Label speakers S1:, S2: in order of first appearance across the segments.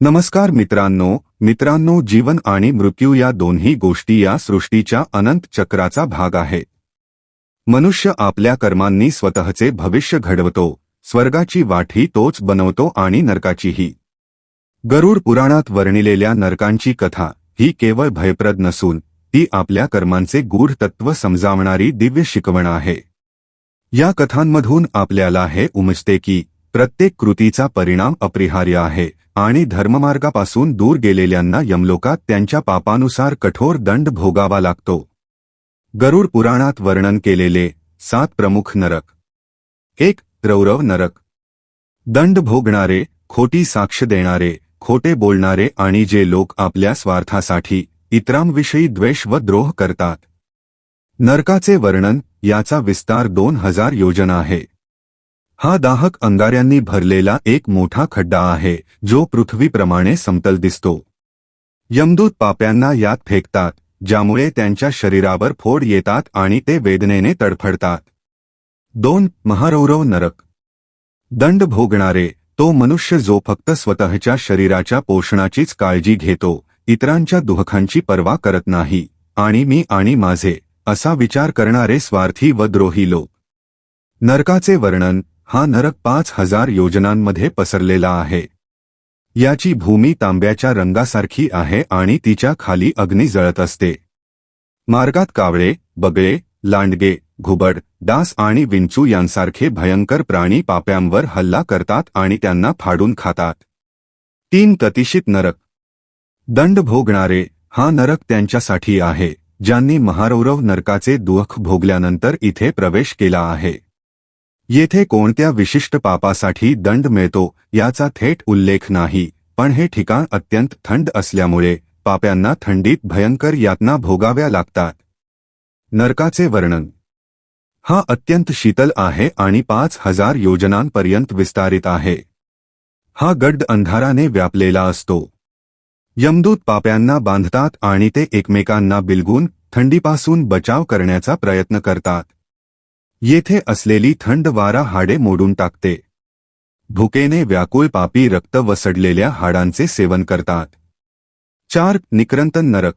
S1: नमस्कार मित्रांनो मित्रांनो जीवन आणि मृत्यू या दोन्ही गोष्टी या सृष्टीच्या अनंत चक्राचा भाग आहेत मनुष्य आपल्या कर्मांनी स्वतःचे भविष्य घडवतो स्वर्गाची वाटही तोच बनवतो आणि नरकाचीही. गरुड पुराणात वर्णिलेल्या नरकांची कथा ही केवळ भयप्रद नसून ती आपल्या कर्मांचे गूढ तत्व समजावणारी दिव्य शिकवण आहे. या कथांमधून आपल्याला हे उमजते की प्रत्येक कृतीचा परिणाम अपरिहार्य आहे. आणि धर्ममार्गापासून दूर गेलेल्यांना यमलोकात त्यांच्या पापानुसार कठोर दंड भोगावा लागतो. गरुड पुराणात वर्णन केलेले सात प्रमुख नरक. एक रौरव नरक. दंड भोगणारे खोटी साक्ष देणारे खोटे बोलणारे आणि जे लोक आपल्या स्वार्थासाठी इतरांविषयी द्वेष व द्रोह करतात. नरकाचे वर्णन याचा विस्तार दोन हजार योजना आहे. हा दाहक अंगाऱ्यांनी भरलेला एक मोठा खड्डा आहे जो पृथ्वीप्रमाणे समतल दिसतो. यमदूत पाप्यांना यात फेकतात ज्यामुळे त्यांच्या शरीरावर फोड येतात आणि ते वेदनेने तडफडतात. दोन महारौरव नरक. दंड भोगणारे तो मनुष्य जो फक्त स्वतःच्या शरीराच्या पोषणाचीच काळजी घेतो इतरांच्या दुःखांची पर्वा करत नाही आणि मी आणि माझे असा विचार करणारे स्वार्थी व द्रोही लोक. नरकाचे वर्णन हा नरक पाच हजार योजनांमध्ये पसरलेला आहे. याची भूमी तांब्याच्या रंगासारखी आहे आणि तिच्या खाली अग्नी जळत असते. मार्गात कावळे बगळे लांडगे घुबड डास आणि विंचू यांसारखे भयंकर प्राणी पाप्यांवर हल्ला करतात आणि त्यांना फाडून खातात. तीन कतिशित नरक. दंड भोगणारे हा नरक त्यांच्यासाठी आहे ज्यांनी महारौरव नरकाचे दुःख भोगल्यानंतर इथे प्रवेश केला आहे. येथे कोणत्या विशिष्ट पापासाठी दंड मिळतो याचा थेट उल्लेख नाही पण हे ठिकाण अत्यंत थंड असल्यामुळे पाप्यांना थंडीत भयंकर यातना भोगाव्या लागतात. नरकाचे वर्णन. हा अत्यंत शीतल आहे आणि पाच हजार योजनांपर्यंत विस्तारित आहे. हा गड्ड अंधाराने व्यापलेला असतो. यमदूत पाप्यांना बांधतात आणि ते एकमेकांना बिलगून थंडीपासून बचाव करण्याचा प्रयत्न करतात. येथे असलेली थंड वारा हाडे मोडून टाकते. भुकेने व्याकुळ पापी रक्त वसडलेल्या हाडांचे सेवन करतात. चार निक्रंतन नरक.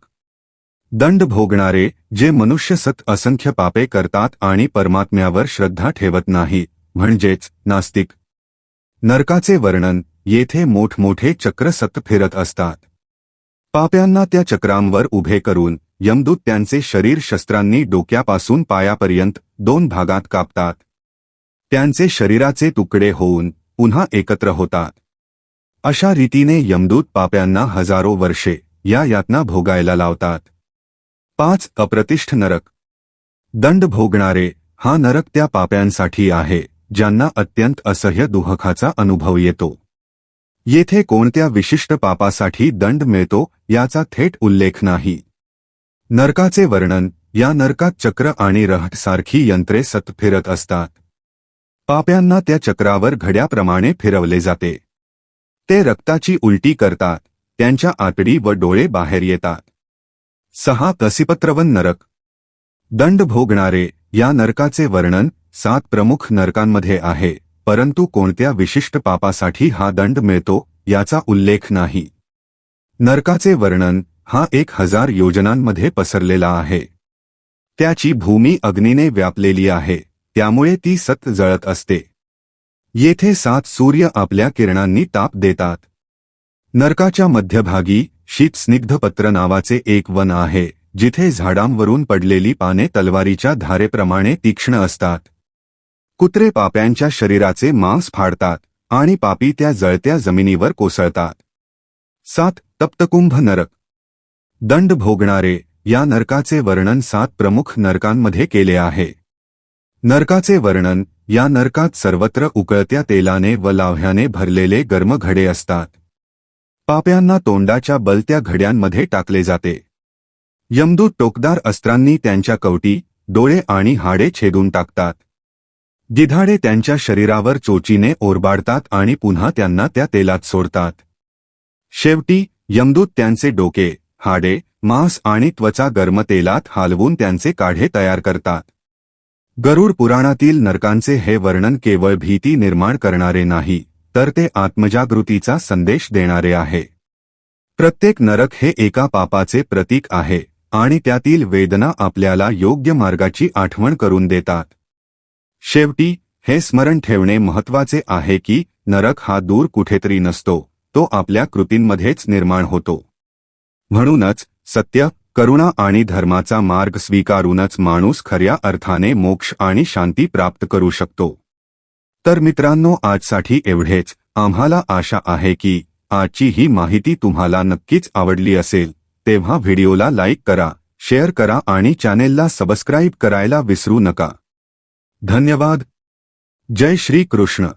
S1: दंड भोगणारे जे मनुष्य सत असंख्य पापे करतात आणि परमात्म्यावर श्रद्धा ठेवत नाही म्हणजेच नास्तिक. नरकाचे वर्णन येथे मोठमोठे चक्र सत फिरत असतात. पाप्यांना त्या चक्रांवर उभे करून यमदूत त्यांचे शरीर शस्त्रांनी डोक्यापासून पायापर्यंत दोन भागात कापतात. त्यांचे शरीराचे तुकडे होऊन पुन्हा एकत्र होतात. अशा रीतीने यमदूत पाप्यांना हजारो वर्षे या यातना भोगायला लावतात. पाच अप्रतिष्ठ नरक. दंड भोगणारे हा नरक त्या पाप्यांसाठी आहे ज्यांना अत्यंत असह्य दुःखाचा अनुभव येतो. येथे कोणत्या विशिष्ट पापासाठी दंड मिळतो याचा थेट उल्लेख नाही. नरकाचे वर्णन या नरकात चक्र आणि रहट सारखी यंत्रे सत फिरत असतात. पाप्यांना त्या चक्रावर घड्याप्रमाणे फिरवले जाते. ते रक्ताची उलटी करतात त्यांच्या आतडी व डोळे बाहेर येतात. सहा कसिपत्रवन नरक. दंड भोगणारे या नरकाचे वर्णन सात प्रमुख नरकांमध्ये आहे परंतु कोणत्या विशिष्ट पापासाठी हा दंड मिळतो याचा उल्लेख नाही. नरकाचे वर्णन हा एक हजार योजनांमध्ये पसरलेला आहे. त्याची भूमी अग्नीने व्यापलेली आहे त्यामुळे ती सत जळत असते. येथे सात सूर्य आपल्या किरणांनी ताप देतात. नरकाच्या मध्यभागी शीतस्निग्धपत्र नावाचे एक वन आहे जिथे झाडांवरून पडलेली पाने तलवारीच्या धारेप्रमाणे तीक्ष्ण असतात. कुत्रे पाप्यांच्या शरीराचे मांस फाडतात आणि पापी त्या जळत्या जमिनीवर कोसळतात. सात तप्तकुंभ नरक. दंड भोगणारे या नरकाचे वर्णन सात प्रमुख नरकांमध्ये केले आहे. नरकाचे वर्णन या नरकात सर्वत्र उकळत्या तेलाने व लाव्ह्याने भरलेले गर्म घडे असतात. पाप्यांना तोंडाच्या बलत्या घड्यांमध्ये टाकले जाते. यमदूत टोकदार अस्त्रांनी त्यांच्या कवटी डोळे आणि हाडे छेदून टाकतात. गिधाडे त्यांच्या शरीरावर चोचीने ओरबाडतात आणि पुन्हा त्यांना त्या तेलात सोडतात. शेवटी यमदूत त्यांचे डोके हाडे मांस आणि त्वचा गर्मतेलात हालवून त्यांचे काढे तयार करतात. गरुड पुराणातील नरकांचे हे वर्णन केवळ भीती निर्माण करणारे नाही तर ते आत्मजागृतीचा संदेश देणारे आहे. प्रत्येक नरक हे एका पापाचे प्रतीक आहे आणि त्यातील वेदना आपल्याला योग्य मार्गाची आठवण करून देतात. शेवटी हे स्मरण ठेवणे महत्त्वाचे आहे की नरक हा दूर कुठेतरी नसतो तो आपल्या कृतींमध्येच निर्माण होतो. म्हणूनच सत्य करुणा आणि धर्माचा मार्ग स्वीकारूनच माणूस खऱ्या अर्थाने मोक्ष आणि शांती प्राप्त करू शकतो. तर मित्रांनो आजसाठी एवढेच. आम्हाला आशा आहे की आजची ही माहिती तुम्हाला नक्कीच आवडली असेल. तेव्हा व्हिडिओला लाईक करा शेअर करा आणि चॅनेलला सबस्क्राईब करायला विसरू नका. धन्यवाद. जय श्री कृष्ण